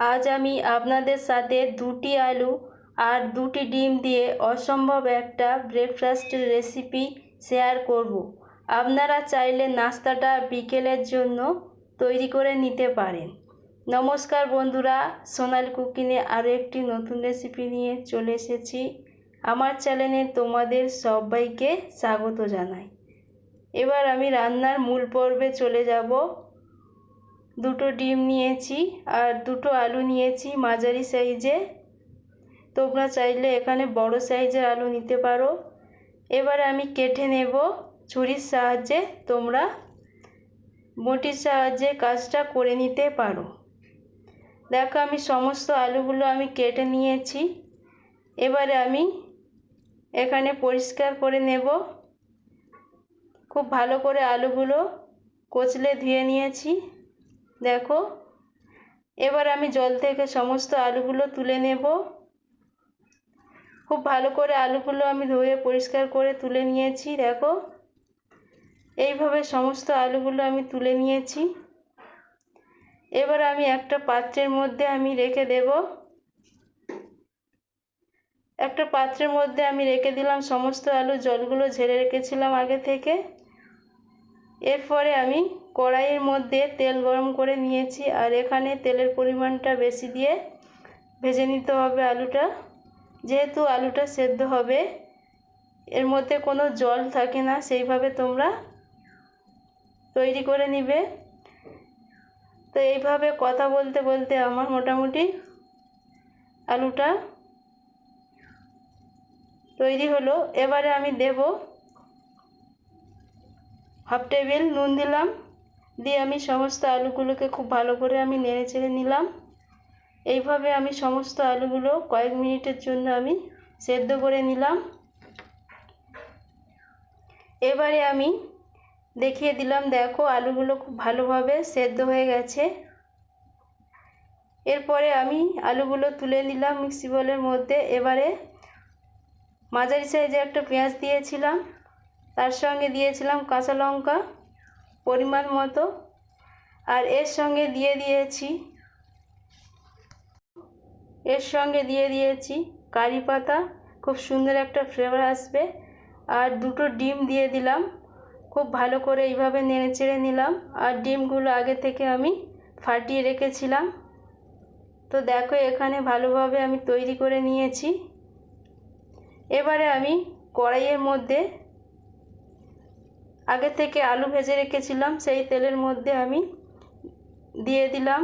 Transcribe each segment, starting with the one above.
আজ আমি আপনাদের সাথে দুটি আলু আর দুটি ডিম দিয়ে অসম্ভব একটা ব্রেকফাস্টের রেসিপি শেয়ার করব। আপনারা চাইলে নাস্তাটা বিকেলের জন্য তৈরি করে নিতে পারেন। নমস্কার বন্ধুরা, সোনাল কুকিনে আরও একটি নতুন রেসিপি নিয়ে চলে এসেছি। আমার চ্যানেলে তোমাদের সবাইকে স্বাগত জানাই। এবার আমি রান্নার মূল পর্বে চলে যাব। দুটো ডিম নিয়েছি আর দুটো আলু নিয়েছি মাঝারি সাইজে। তোমরা চাইলে এখানে বড় সাইজের আলু নিতে পারো। এবার আমি কেটে নেব ছুরির সাহায্যে। তোমরা বটির সাহায্যে কাজটা করে নিতে পারো। দেখো আমি সমস্ত আলুগুলো আমি কেটে নিয়েছি। এবারে আমি এখানে পরিষ্কার করে নেব। খুব ভালো করে আলুগুলো কচলে ধুয়ে নিয়েছি। দেখো, এবার আমি জল থেকে সমস্ত আলুগুলো তুলে নেব। খুব ভালো করে আলুগুলো আমি ধুয়ে পরিষ্কার করে তুলে নিয়েছি, দেখো। এইভাবে সমস্ত আলুগুলো আমি তুলে নিয়েছি। এবার আমি একটা পাত্রের মধ্যে আমি রেখে দেব। একটা পাত্রের মধ্যে আমি রেখে দিলাম সমস্ত আলু, জলগুলো ঝেড়ে রেখেছিলাম আগে থেকে। এরপরে আমি কড়াইয়ের মধ্যে তেল গরম করে নিয়েছি আর এখানে তেলের পরিমাণটা বেশি দিয়ে ভেজে নিতে হবে আলুটা। যেহেতু আলুটা সেদ্ধ হবে, এর মধ্যে কোনো জল থাকে না, সেইভাবে তোমরা তৈরি করে নিবে। তো এইভাবে কথা বলতে বলতে আমার মোটামুটি আলুটা তৈরি হলো। এবারে আমি দেব হাফ টেবিল নুন দিলাম। দিয়ে আমি সমস্ত আলুগুলোকে খুব ভালো করে আমি নেড়ে চেড়ে নিলাম। এইভাবে আমি সমস্ত আলুগুলো কয়েক মিনিটের জন্য আমি সেদ্ধ করে নিলাম। এবারে আমি দেখিয়ে দিলাম, দেখো আলুগুলো খুব ভালোভাবে সেদ্ধ হয়ে গেছে। এরপরে আমি আলুগুলো তুলে নিলাম মিক্সি বলের মধ্যে। এবারে মাঝারি সাইজে একটা পেঁয়াজ দিয়েছিলাম। তার সঙ্গে দিয়েছিলাম কাঁচা লঙ্কা, পরিমাণ মতো, আর এর সঙ্গে দিয়ে দিয়েছি, এর সঙ্গে দিয়ে দিয়েছি কারি পাতা, খুব সুন্দর একটা ফ্লেভার আসবে, আর দুটো ডিম দিয়ে দিলাম, খুব ভালো করে এইভাবে নেড়ে নিলাম, আর ডিমগুলো আগে থেকে আমি ফাটিয়ে রেখেছিলাম। তো দেখো এখানে ভালোভাবে আমি তৈরি করে নিয়েছি। এবারে আমি কড়াইয়ের মধ্যে আগে থেকে আলু ভেজে রেখেছিলাম, সেই তেলের মধ্যে আমি দিয়ে দিলাম।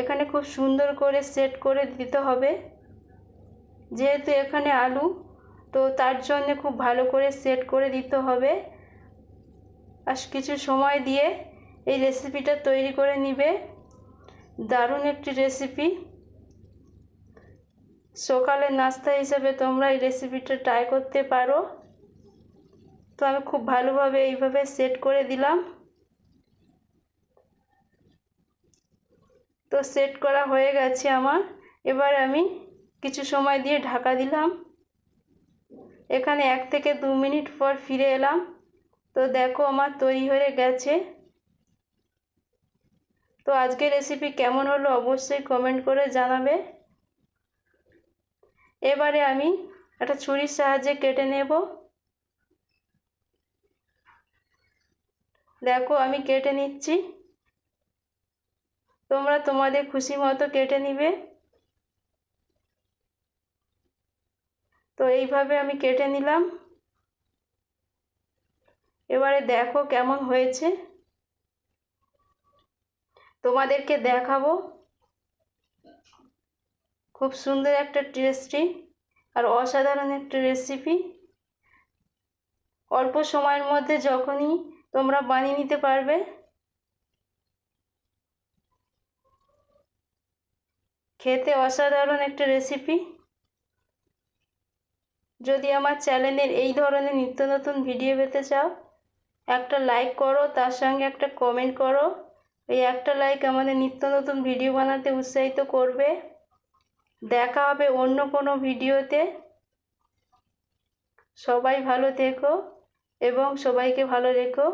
এখানে খুব সুন্দর করে সেট করে দিতে হবে। যেহেতু এখানে আলু, তো তার জন্য খুব ভালো করে সেট করে দিতে হবে। আর কিছু সময় দিয়ে এই রেসিপিটা তৈরি করে নিবে। দারুণ একটি রেসিপি সকালের নাস্তা হিসেবে তোমরা এই রেসিপিটা ট্রাই করতে পারো। তো আমি খুব ভালোভাবে এইভাবে সেট করে দিলাম। তো সেট করা হয়ে গেছে আমার। এবার আমি কিছু সময় দিয়ে ঢাকা দিলাম। এখানে এক থেকে দু মিনিট পর ফিরে এলাম। তো দেখো আমার তৈরি হয়ে গেছে। তো আজকের রেসিপি কেমন হলো অবশ্যই কমেন্ট করে জানাবে। এবারে আমি একটা ছুরির সাহায্যে কেটে নেব। দেখো, আমি কেটে নিচ্ছি। তোমরা তোমাদের খুশি মতো কেটে নিবে। তো এইভাবে আমি কেটে নিলাম। এবারে দেখো কেমন হয়েছে। তোমাদেরকে দেখাবো। খুব সুন্দর একটা টেস্টি আর অসাধারণ একটা রেসিপি। অল্প সময়ের মধ্যে যখনই তোমরা বানিয়ে নিতে পারবে। খেতে অসাধারণ একটা রেসিপি যদি আমার চ্যানেলের এই ধরনের নিত্য নতুন ভিডিও পেতে চাও, একটা লাইক করো, তার সঙ্গে একটা কমেন্ট করো। এই একটা লাইক আমাদের নিত্য নতুন ভিডিও বানাতে উৎসাহিত করবে। দেখা হবে অন্য কোনো ভিডিওতে সবাই ভালো থেকো। এবং সবাইকে ভালো রেখো।